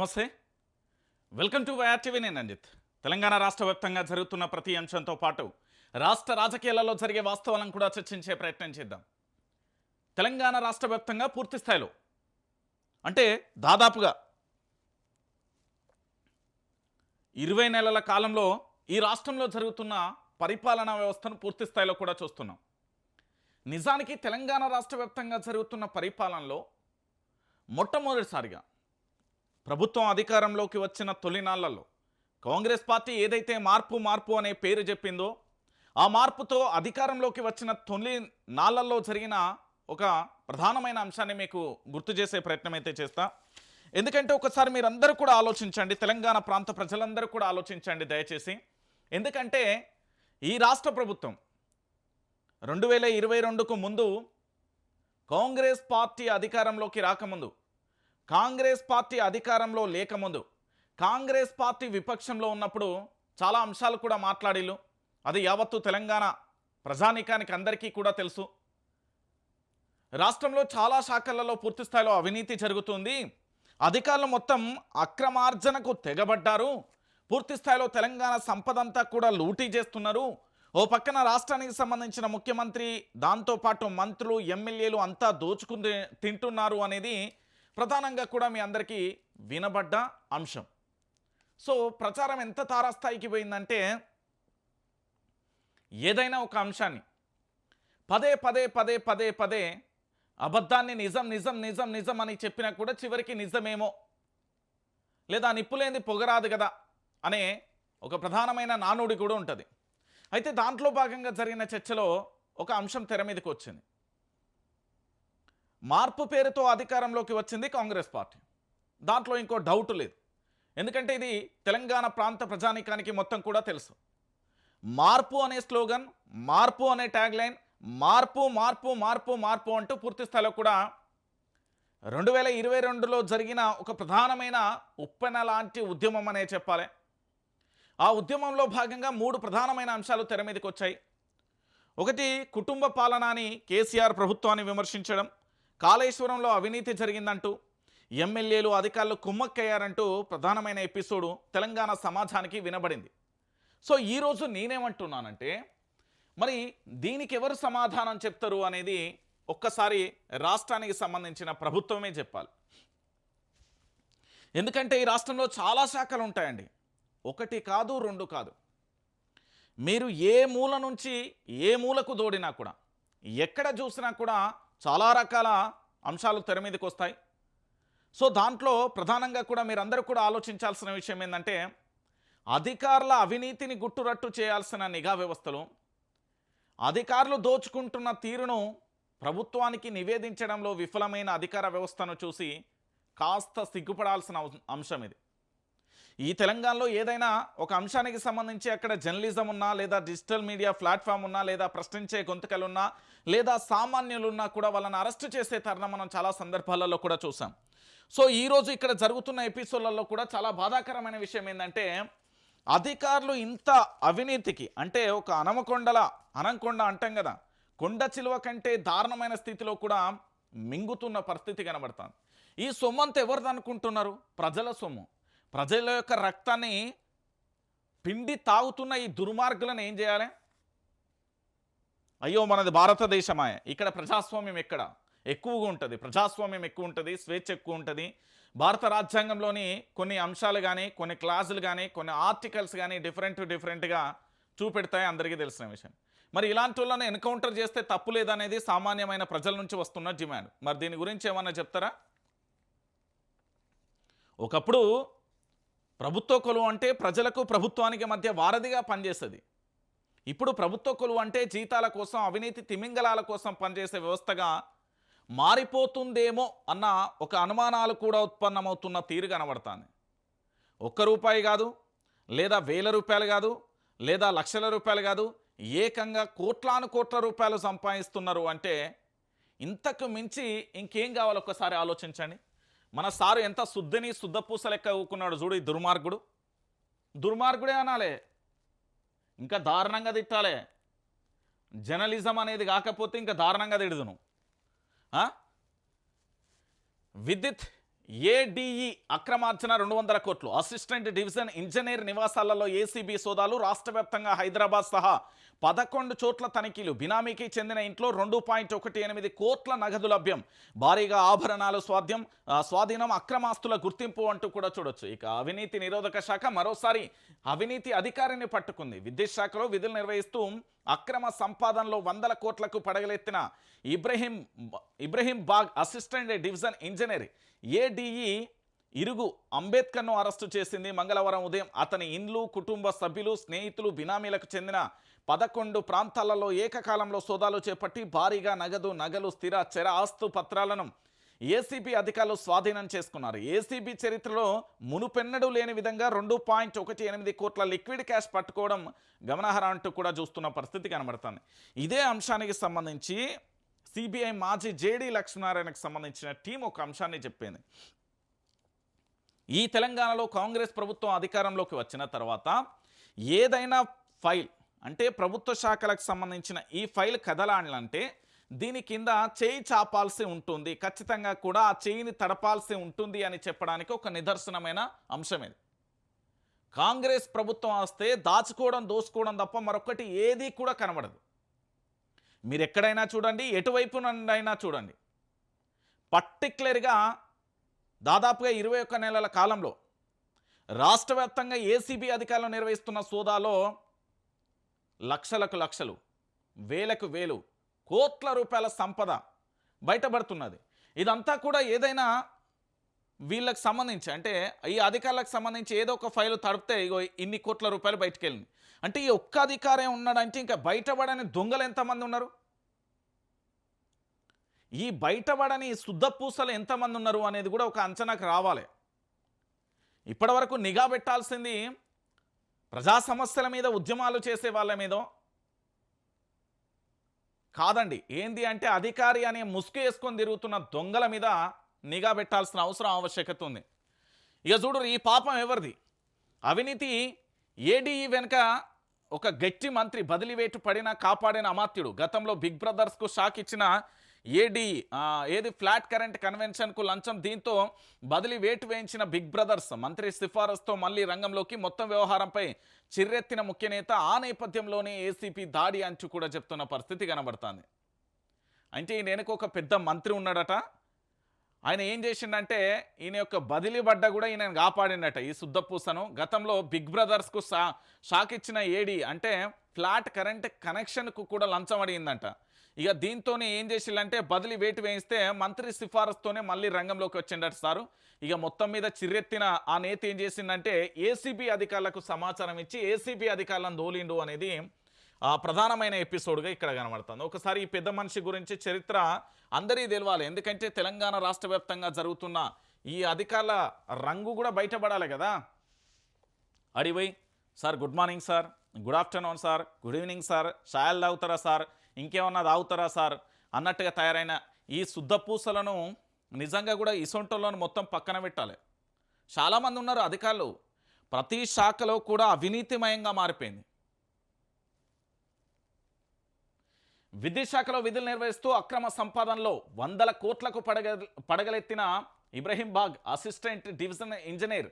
నమస్తే. Welcome to YRTV నేను అంజిత్. తెలంగాణ రాష్ట్ర వ్యాప్తంగా జరుగుతున్న ప్రతి అంశంతో పాటు రాష్ట్ర రాజకీయాలలో జరిగే వాస్తవాలను కూడా చర్చించే ప్రయత్నం చేద్దాం. తెలంగాణ రాష్ట్ర వ్యాప్తంగా పూర్తి స్థాయిలో అంటే దాదాపుగా ఇరవై నెలల కాలంలో ఈ రాష్ట్రంలో జరుగుతున్న పరిపాలనా వ్యవస్థను పూర్తి స్థాయిలో కూడా చూస్తున్నాం. నిజానికి తెలంగాణ రాష్ట్ర వ్యాప్తంగా జరుగుతున్న పరిపాలనలో మొట్టమొదటిసారిగా ప్రభుత్వం అధికారంలోకి వచ్చిన తొలినాళ్ళలో కాంగ్రెస్ పార్టీ ఏదైతే మార్పు మార్పు అనే పేరు చెప్పిందో ఆ మార్పుతో అధికారంలోకి వచ్చిన తొలి నాళ్ళలో జరిగిన ఒక ప్రధానమైన అంశాన్ని మీకు గుర్తు చేసే ప్రయత్నం అయితే చేస్తా. ఎందుకంటే ఒకసారి మీరందరూ కూడా ఆలోచించండి తెలంగాణ ప్రాంత ప్రజలందరూ కూడా ఆలోచించండి దయచేసి. ఎందుకంటే ఈ రాష్ట్ర ప్రభుత్వం రెండు వేల ఇరవై రెండుకు ముందు కాంగ్రెస్ పార్టీ అధికారంలోకి రాకముందు కాంగ్రెస్ పార్టీ అధికారంలో లేకముందు కాంగ్రెస్ పార్టీ విపక్షంలో ఉన్నప్పుడు చాలా అంశాలు కూడా మాట్లాడిల్లు. అది యావత్తు తెలంగాణ ప్రజానీకానికి అందరికీ కూడా తెలుసు. రాష్ట్రంలో చాలా శాఖలలో పూర్తి స్థాయిలో అవినీతి జరుగుతుంది. అధికారులు మొత్తం అక్రమార్జనకు తెగబడ్డారు. పూర్తి స్థాయిలో తెలంగాణ సంపదంతా కూడా లూటీ చేస్తున్నారు. ఓ పక్కన రాష్ట్రానికి సంబంధించిన ముఖ్యమంత్రి దాంతోపాటు మంత్రులు ఎమ్మెల్యేలు అంతా దోచుకుని తింటున్నారు అనేది ప్రధానంగా కూడా మీ అందరికీ వినబడ్డ అంశం. సో ప్రచారం ఎంత తారాస్థాయికి పోయిందంటే ఏదైనా ఒక అంశాన్ని పదే పదే పదే పదే పదే అబద్ధాన్ని నిజం నిజం నిజం నిజం అని చెప్పినా కూడా చివరికి నిజమేమో? లేదా నిప్పులేంది పొగరాదు కదా? అనే ఒక ప్రధానమైన నానుడి కూడా ఉంటుంది. అయితే దాంట్లో భాగంగా జరిగిన చర్చలో ఒక అంశం తెర మీదకి వచ్చింది. మార్పు పేరుతో అధికారంలోకి వచ్చింది కాంగ్రెస్ పార్టీ. దాంట్లో ఇంకో డౌట్ లేదు. ఎందుకంటే ఇది తెలంగాణ ప్రాంత ప్రజానీకానికి మొత్తం కూడా తెలుసు. మార్పు అనే స్లోగన్ మార్పు అనే ట్యాగ్ లైన్ మార్పు మార్పు మార్పు మార్పు అంటూ పూర్తి స్థాయిలో కూడా రెండు వేల ఇరవై రెండులో జరిగిన ఒక ప్రధానమైన ఉప్పెన లాంటి ఉద్యమం అనే చెప్పాలి. ఆ ఉద్యమంలో భాగంగా మూడు ప్రధానమైన అంశాలు తెర మీదకి వచ్చాయి. ఒకటి కుటుంబ పాలన అని కేసీఆర్ ప్రభుత్వాన్ని విమర్శించడం. కాళేశ్వరంలో అవినీతి జరిగిందంటూ ఎమ్మెల్యేలు అధికారులు కుమ్మక్కయ్యారంటూ ప్రధానమైన ఎపిసోడు తెలంగాణ సమాజానికి వినబడింది. సో ఈరోజు నేనేమంటున్నానంటే మరి దీనికి ఎవరు సమాధానం చెప్తారు అనేది ఒక్కసారి రాష్ట్రానికి సంబంధించిన ప్రభుత్వమే చెప్పాలి. ఎందుకంటే ఈ రాష్ట్రంలో చాలా శాఖలు ఉంటాయండి. ఒకటి కాదు రెండు కాదు. మీరు ఏ మూల నుంచి ఏ మూలకు దోడినా కూడా ఎక్కడ చూసినా కూడా చాలా రకాల అంశాలు తెర మీదకి వస్తాయి. సో దాంట్లో ప్రధానంగా కూడా మీరందరూ కూడా ఆలోచించాల్సిన విషయం ఏంటంటే అధికారుల అవినీతిని గుట్టురట్టు చేయాల్సిన నిఘా వ్యవస్థలు అధికారులు దోచుకుంటున్న తీరును ప్రభుత్వానికి నివేదించడంలో విఫలమైన అధికార వ్యవస్థను చూసి కాస్త సిగ్గుపడాల్సిన అం- అంశం ఇది. ఈ తెలంగాణలో ఏదైనా ఒక అంశానికి సంబంధించి అక్కడ జర్నలిజం ఉన్నా లేదా డిజిటల్ మీడియా ప్లాట్ఫామ్ ఉన్నా లేదా ప్రశ్నించే గొంతుకలున్నా లేదా సామాన్యులున్నా కూడా వాళ్ళని అరెస్ట్ చేసే తరుణం మనం చాలా సందర్భాలలో కూడా చూసాం. సో ఈరోజు ఇక్కడ జరుగుతున్న ఎపిసోడ్లలో కూడా చాలా బాధాకరమైన విషయం ఏంటంటే అధికారులు ఇంత అవినీతికి అంటే ఒక అనమకొండల అనంకొండ అంటాం కదా కొండ చిలువ కంటే దారుణమైన స్థితిలో కూడా మింగుతున్న పరిస్థితి కనబడుతుంది. ఈ సొమ్ము అంతా ఎవరిది అనుకుంటున్నారు? ప్రజల సొమ్ము. ప్రజల యొక్క రక్తాన్ని పిండి తాగుతున్న ఈ దుర్మార్గులను ఏం చేయాలి? అయ్యో మనది భారతదేశమాయ. ఇక్కడ ప్రజాస్వామ్యం ఎక్కడ? ఎక్కువగా ఉంటుంది. ప్రజాస్వామ్యం ఎక్కువ ఉంటుంది స్వేచ్ఛ ఎక్కువ ఉంటుంది. భారత రాజ్యాంగంలోని కొన్ని అంశాలు కానీ కొన్ని క్లాసులు కానీ కొన్ని ఆర్టికల్స్ కానీ డిఫరెంట్ డిఫరెంట్గా చూపెడతాయి అందరికీ తెలిసిన విషయం. మరి ఇలాంటి వాళ్ళని ఎన్కౌంటర్ చేస్తే తప్పు లేదనేది సామాన్యమైన ప్రజల నుంచి వస్తున్న డిమాండ్. మరి దీని గురించి ఏమన్నా చెప్తారా? ఒకప్పుడు ప్రభుత్వ కొలువు అంటే ప్రజలకు ప్రభుత్వానికి మధ్య వారధిగా పనిచేస్తుంది. ఇప్పుడు ప్రభుత్వ కొలువు అంటే జీతాల కోసం అవినీతి తిమింగలాల కోసం పనిచేసే వ్యవస్థగా మారిపోతుందేమో అన్న ఒక అనుమానాలు కూడా ఉత్పన్నమవుతున్న తీరు కనబడుతుంది. ఒక్క రూపాయి కాదు లేదా వేల రూపాయలు కాదు లేదా లక్షల రూపాయలు కాదు ఏకంగా కోట్లాను కోట్ల రూపాయలు సంపాదిస్తున్నారు అంటే ఇంతకు మించి ఇంకేం కావాలో? ఒక్కసారి ఆలోచించండి. మన సారు ఎంత శుద్ధిని శుద్ధపూస లెక్క ఊకున్నాడు చూడు ఈ దుర్మార్గుడు. దుర్మార్గుడే అనాలే. ఇంకా దారుణంగా తిట్టాలే. జర్నలిజం అనేది కాకపోతే ఇంకా దారుణంగా తిడుదును. ఆ? విద్యుత్ ఏడీఈ అక్రమార్జన రెండు వందల కోట్లు. అసిస్టెంట్ డివిజన్ ఇంజనీర్ నివాసాలలో ఏసీబీ సోదాలు రాష్ట్ర వ్యాప్తంగా హైదరాబాద్ సహా పదకొండు చోట్ల తనిఖీలు. బినామీకి చెందిన ఇంట్లో రెండు పాయింట్ ఒకటి ఎనిమిది కోట్ల నగదు లభ్యం. భారీగా ఆభరణాలు స్వాధ్యం స్వాధీనం అక్రమాస్తుల గుర్తింపు అంటూ కూడా చూడొచ్చు. ఇక అవినీతి నిరోధక శాఖ మరోసారి అవినీతి అధికారిని పట్టుకుంది. విద్యుత్ శాఖలో విధులు నిర్వహిస్తూ అక్రమ సంపాదనలో వందల కోట్లకు పడగలెత్తిన Ibrahim Ibrahim Bagh assistant division engineer ADE Irugu అంబేద్కర్ను arrest చేసింది మంగళవారం ఉదయం. అతని ఇండ్లు కుటుంబ సభ్యులు స్నేహితులు బినామీలకు చెందిన పదకొండు ప్రాంతాలలో ఏకకాలంలో సోదాలు చేపట్టి భారీగా నగదు నగలు స్థిర చెర ఆస్తు పత్రాలను ఏసీబీ అధికారులు స్వాధీనం చేసుకున్నారు. ఏసీబీ చరిత్రలో మునుపెన్నడూ లేని విధంగా రెండు పాయింట్ ఒకటి ఎనిమిది కోట్ల లిక్విడ్ క్యాష్ పట్టుకోవడం గమనార్హం అంటూ కూడా చూస్తున్న పరిస్థితి కనబడుతుంది. ఇదే అంశానికి సంబంధించి సిబిఐ మాజీ జేడీ లక్ష్మీనారాయణకు సంబంధించిన టీం ఒక అంశాన్ని చెప్పింది. ఈ తెలంగాణలో కాంగ్రెస్ ప్రభుత్వం అధికారంలోకి వచ్చిన తర్వాత ఏదైనా ఫైల్ అంటే ప్రభుత్వ శాఖలకు సంబంధించిన ఈ ఫైల్ కదలాలంటే దీని కింద చేయి చాపాల్సి ఉంటుంది. ఖచ్చితంగా కూడా ఆ చేయిని తడపాల్సి ఉంటుంది అని చెప్పడానికి ఒక నిదర్శనమైన అంశం ఇది. కాంగ్రెస్ ప్రభుత్వం వస్తే దాచుకోవడం దోసుకోవడం తప్ప మరొకటి ఏది కూడా కనబడదు. మీరు ఎక్కడైనా చూడండి ఎటువైపు నుండి చూడండి. పర్టిక్యులర్గా దాదాపుగా ఇరవై ఒక్క నెలల కాలంలో రాష్ట్ర వ్యాప్తంగా ఏసీబీ అధికారులు నిర్వహిస్తున్న సోదాలో లక్షలకు లక్షలు వేలకు వేలు కోట్ల రూపాయల సంపద బయటపడుతున్నది. ఇదంతా కూడా ఏదైనా వీళ్ళకి సంబంధించి అంటే ఈ అధికారులకు సంబంధించి ఏదో ఒక ఫైల్ తడిపితే ఇగో ఇన్ని కోట్ల రూపాయలు బయటకు వెళ్ళింది అంటే ఈ ఒక్క అధికారే ఉన్నాడంటే ఇంకా బయటపడని దొంగలు ఎంతమంది ఉన్నారు? ఈ బయటపడని శుద్ధ పూసలు ఎంతమంది ఉన్నారు అనేది కూడా ఒక అంచనాకు రావాలి. ఇప్పటివరకు నిఘా పెట్టాల్సింది ప్రజా సమస్యల మీద ఉద్యమాలు చేసే వాళ్ళ మీదో కాదండి. ఏంది అంటే అధికారి అనే ముసుగు వేసుకొని తిరుగుతున్న దొంగల మీద నిఘా పెట్టాల్సిన అవసరం ఆవశ్యకత ఉంది. ఇక చూడు ఈ పాపం ఎవరిది? అవినీతి ఏడీఈ వెనుక ఒక గట్టి మంత్రి బదిలీ వేటు పడిన కాపాడిన అమాత్యుడు. గతంలో బిగ్ బ్రదర్స్కు షాక్ ఇచ్చిన ఏడీ ఏది ఫ్లాట్ కరెంట్ కన్వెన్షన్కు లంచం దీంతో బదిలీ వేటు వేయించిన బిగ్ బ్రదర్స్. మంత్రి సిఫారసుతో మళ్ళీ రంగంలోకి మొత్తం వ్యవహారంపై చిర్రెత్తిన ముఖ్య నేత ఆ నేపథ్యంలోనే ఏసీపీ దాడి అంచు కూడా చెప్తున్న పరిస్థితి కనబడుతుంది. అంటే ఈయన వెనుక ఒక పెద్ద మంత్రి ఉన్నాడట. ఆయన ఏం చేసిండంటే ఈయన యొక్క బదిలీ బడ్డ కూడా ఈయన కాపాడిండట. ఈ శుద్ధపూసను గతంలో బిగ్ బ్రదర్స్కు షా షాక్ ఇచ్చిన ఏడి అంటే ఫ్లాట్ కరెంట్ కనెక్షన్కు కూడా లంచం అడిగిందంట. ఇక దీంతోనే ఏం చేసిండంటే బదిలీ వేటు వేయిస్తే మంత్రి సిఫారసుతోనే మళ్ళీ రంగంలోకి వచ్చిండట సారు. ఇక మొత్తం మీద చిర్రెత్తిన ఆ నేత ఏం చేసిందంటే ఏసీబీ అధికారులకు సమాచారం ఇచ్చి ఏసీబీ అధికారులను దోలిండు అనేది ఆ ప్రధానమైన ఎపిసోడ్గా ఇక్కడ కనబడుతుంది. ఒకసారి ఈ పెద్ద మనిషి గురించి చరిత్ర అందరికీ తెలవాలి. ఎందుకంటే తెలంగాణ రాష్ట్ర వ్యాప్తంగా జరుగుతున్న ఈ అధికారుల రంగు కూడా బయటపడాలి కదా. అడిపోయి sir good morning sir good afternoon sir good evening sir చాయలు అవుతారా సార్ ఇంకేమన్నా తాగుతారా సార్? అన్నట్టుగా తయారైన ఈ శుద్ధ పూసలను నిజంగా కూడా ఇసొంటోళ్ళను మొత్తం పక్కన పెట్టాలి. చాలామంది ఉన్నారు అధికారులు. ప్రతి శాఖలో కూడా అవినీతిమయంగా మారిపోయింది. విద్యుత్ శాఖలో విధులు నిర్వహిస్తూ అక్రమ సంపాదనలో వందల కోట్లకు పడగ పడగలెత్తిన Ibrahim Bagh assistant division engineer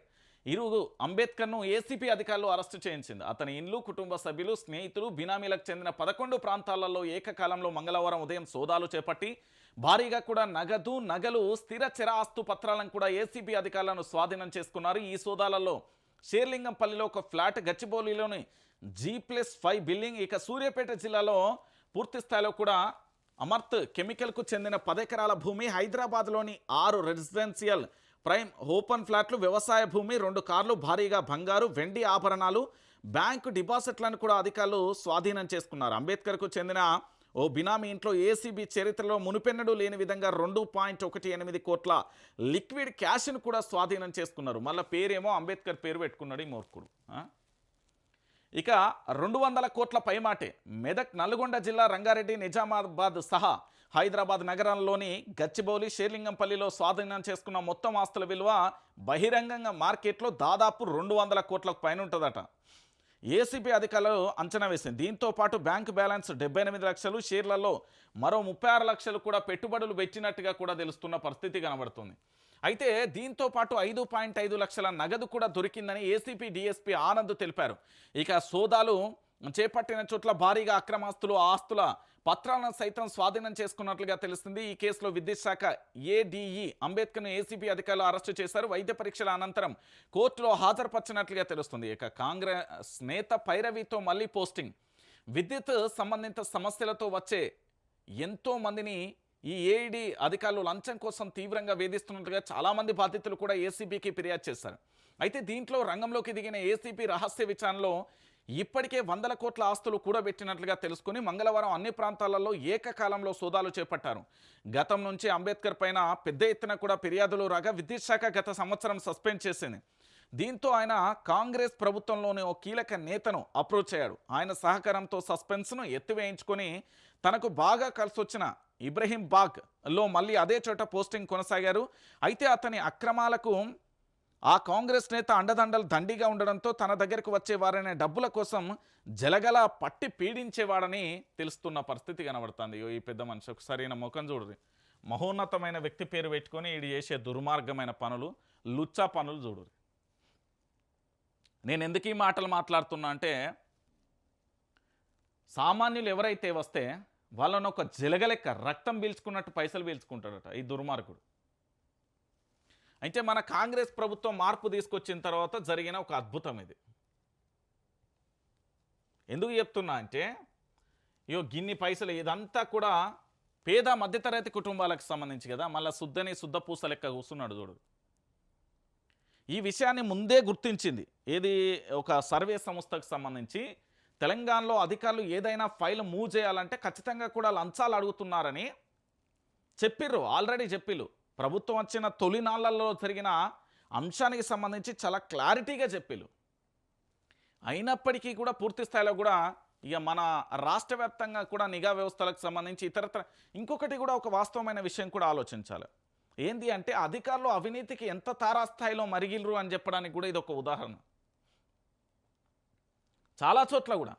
Irugu అంబేద్కర్ను ACP అధికారులు అరెస్టు చేయించింది. అతని ఇండ్లు కుటుంబ సభ్యులు స్నేహితులు బినామీలకు చెందిన పదకొండు ప్రాంతాలలో ఏకకాలంలో మంగళవారం ఉదయం సోదాలు చేపట్టి భారీగా కూడా నగదు నగలు స్థిర చిరాస్తు పత్రాలను కూడా ఏసీబీ అధికారులను స్వాధీనం చేసుకున్నారు. ఈ సోదాలలో షేర్లింగంపల్లిలో ఒక ఫ్లాట్ గచ్చిబౌలిలోని జీ ప్లస్ ఫైవ్ బిల్డింగ్ ఇక సూర్యాపేట జిల్లాలో పూర్తి స్థాయిలో కూడా అమర్త్ కెమికల్కు చెందిన పదెకరాల భూమి హైదరాబాద్లోని ఆరు రెసిడెన్షియల్ ప్రైమ్ ఓపెన్ ఫ్లాట్లు వ్యవసాయ భూమి రెండు కార్లు భారీగా బంగారు వెండి ఆభరణాలు బ్యాంకు డిపాజిట్లను కూడా అధికారులు స్వాధీనం చేసుకున్నారు. అంబేద్కర్కు చెందిన ఓ బినామీ ఇంట్లో ఏసీబీ చరిత్రలో మునుపెన్నడూ లేని విధంగా రెండు పాయింట్ ఒకటి ఎనిమిది కోట్ల లిక్విడ్ క్యాష్ను కూడా స్వాధీనం చేసుకున్నారు. మళ్ళీ పేరేమో అంబేద్కర్ పేరు పెట్టుకున్నాడు ఈ మూర్ఖుడు. ఇక రెండు వందల కోట్ల పైమాటే మెదక్ నల్గొండ జిల్లా రంగారెడ్డి నిజామాబాద్ సహా హైదరాబాద్ నగరంలోని గచ్చిబౌలి షేర్లింగంపల్లిలో స్వాధీనం చేసుకున్న మొత్తం ఆస్తుల విలువ బహిరంగంగా మార్కెట్లో దాదాపు రెండు వందల కోట్లకు పైన ఉంటుందట ఏసీబీ అధికారులు అంచనా వేసింది. దీంతో పాటు బ్యాంక్ బ్యాలెన్స్ డెబ్బై ఎనిమిది లక్షలు షేర్లలో మరో ముప్పై ఆరు లక్షలు కూడా పెట్టుబడులు పెట్టినట్టుగా కూడా తెలుస్తున్న పరిస్థితి కనబడుతుంది. అయితే దీంతో పాటు ఐదు పాయింట్ ఐదు లక్షల నగదు కూడా దొరికిందని ఏసీపీ డిఎస్పీ ఆనంద్ తెలిపారు. ఇక సోదాలు చేపట్టిన చోట్ల భారీగా అక్రమాస్తులు ఆస్తుల పత్రాలను సైతం స్వాధీనం చేసుకున్నట్లుగా తెలుస్తుంది. ఈ కేసులో విద్యుత్ శాఖ ఏడీఈ అంబేద్కర్ను ఏసీబీ అధికారులు అరెస్టు చేశారు. వైద్య పరీక్షల అనంతరం కోర్టులో హాజరుపరిచినట్లుగా తెలుస్తుంది. ఇక కాంగ్రెస్ నేత పైరవితో మళ్ళీ పోస్టింగ్. విద్యుత్ సంబంధిత సమస్యలతో వచ్చే ఎంతో మందిని ఈ ఏఈడి అధికారులు లంచం కోసం తీవ్రంగా వేధిస్తున్నట్లుగా చాలామంది బాధితులు కూడా ఏసీబీకి ఫిర్యాదు చేశారు. అయితే దీంట్లో రంగంలోకి దిగిన ఏసీపీ రహస్య విచారణలో ఇప్పటికే వందల కోట్ల ఆస్తులు కూడబెట్టినట్లుగా తెలుసుకుని మంగళవారం అన్ని ప్రాంతాలలో ఏకకాలంలో సోదాలు చేపట్టారు. గతం నుంచి అంబేద్కర్ పైన పెద్ద ఎత్తున కూడా ఫిర్యాదులు రాగా విద్యుత్ శాఖ గత సంవత్సరం సస్పెండ్ చేసింది. దీంతో ఆయన కాంగ్రెస్ ప్రభుత్వంలోని ఓ కీలక నేతను అప్రోచ్ అయ్యాడు. ఆయన సహకారంతో సస్పెన్స్ను ఎత్తివేయించుకొని తనకు బాగా కలిసొచ్చిన ఇబ్రహీం బాగ్లో మళ్ళీ అదే చోట పోస్టింగ్ కొనసాగారు. అయితే అతని అక్రమాలకు ఆ కాంగ్రెస్ నేత అండదండలు దండిగా ఉండడంతో తన దగ్గరకు వచ్చే వారనే డబ్బుల కోసం జలగల పట్టి పీడించేవాడని తెలుస్తున్న పరిస్థితి కనబడుతుంది. ఈ పెద్ద మనిషి ఒకసారి ఈయన ముఖం చూడరు మహోన్నతమైన వ్యక్తి పేరు పెట్టుకొని ఈడు చేసే దుర్మార్గమైన పనులు లుచ్చా పనులు చూడరు నేను ఎందుకు ఈ మాటలు మాట్లాడుతున్నా అంటే సామాన్యులు ఎవరైతే వస్తే వాళ్ళను ఒక జలగలెక్క రక్తం పీల్చుకున్నట్టు పైసలు పీల్చుకుంటాడట ఈ దుర్మార్గుడు. అయితే మన కాంగ్రెస్ ప్రభుత్వం మార్పు తీసుకొచ్చిన తర్వాత జరిగిన ఒక అద్భుతం ఇది. ఎందుకు చెప్తున్నా అంటే ఇయో గిన్ని పైసలు ఇదంతా కూడా పేద మధ్యతరగతి కుటుంబాలకు సంబంధించి కదా మళ్ళీ శుద్ధని శుద్ధ పూస లెక్క కూర్చున్నాడు చూడు. ఈ విషయాన్ని ముందే గుర్తించింది. ఏది ఒక సర్వే సంస్థకు సంబంధించి తెలంగాణలో అధికారులు ఏదైనా ఫైల్ మూవ్ చేయాలంటే ఖచ్చితంగా కూడా లంచాలు అడుగుతున్నారని చెప్పిర్రు ఆల్రెడీ చెప్పిర్రు. ప్రభుత్వం వచ్చిన తొలి నాళ్ళల్లో జరిగిన అంశానికి సంబంధించి చాలా క్లారిటీగా చెప్పారు అయినప్పటికీ కూడా పూర్తి స్థాయిలో కూడా ఇక మన రాష్ట్ర వ్యాప్తంగా కూడా నిఘా వ్యవస్థలకు సంబంధించి ఇతరత్ర ఇంకొకటి కూడా ఒక వాస్తవమైన విషయం కూడా ఆలోచించాలి. ఏంది అంటే అధికారులు అవినీతికి ఎంత తారాస్థాయిలో మరిగిలరు అని చెప్పడానికి కూడా ఇది ఒక ఉదాహరణ. చాలా చోట్ల కూడా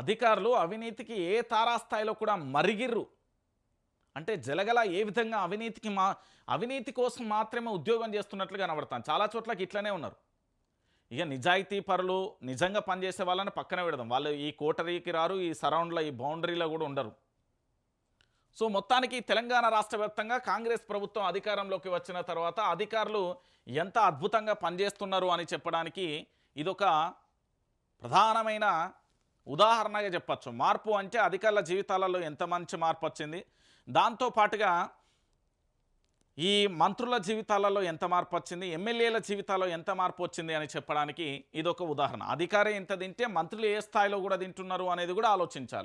అధికారులు అవినీతికి ఏ తారాస్థాయిలో కూడా మరిగిర్రు అంటే జలగల ఏ విధంగా అవినీతికి మా అవినీతి కోసం మాత్రమే ఉద్యోగం చేస్తున్నట్లు కనబడతాను. చాలా చోట్లకి ఇట్లనే ఉన్నారు. ఇక నిజాయితీ పరులు నిజంగా పనిచేసే వాళ్ళని పక్కన పెడదాం. వాళ్ళు ఈ కోటరీకి రారు ఈ సరౌండ్లో ఈ బౌండరీలో కూడా ఉండరు. సో మొత్తానికి తెలంగాణ రాష్ట్ర వ్యాప్తంగా కాంగ్రెస్ ప్రభుత్వం అధికారంలోకి వచ్చిన తర్వాత అధికారులు ఎంత అద్భుతంగా పనిచేస్తున్నారు అని చెప్పడానికి ఇదొక ప్రధానమైన ఉదాహరణగా చెప్పచ్చు. మార్పు అంటే అధికారుల జీవితాలలో ఎంత మంచి మార్పు వచ్చింది దాంతో పాటుగా ఈ మంత్రుల జీవితాలలో ఎంత మార్పు వచ్చింది ఎమ్మెల్యేల జీవితాల్లో ఎంత మార్పు వచ్చింది అని చెప్పడానికి ఇదొక ఉదాహరణ. అధికారి ఎంత తింటే మంత్రులు ఏ స్థాయిలో కూడా తింటున్నారు అనేది కూడా ఆలోచించాలి.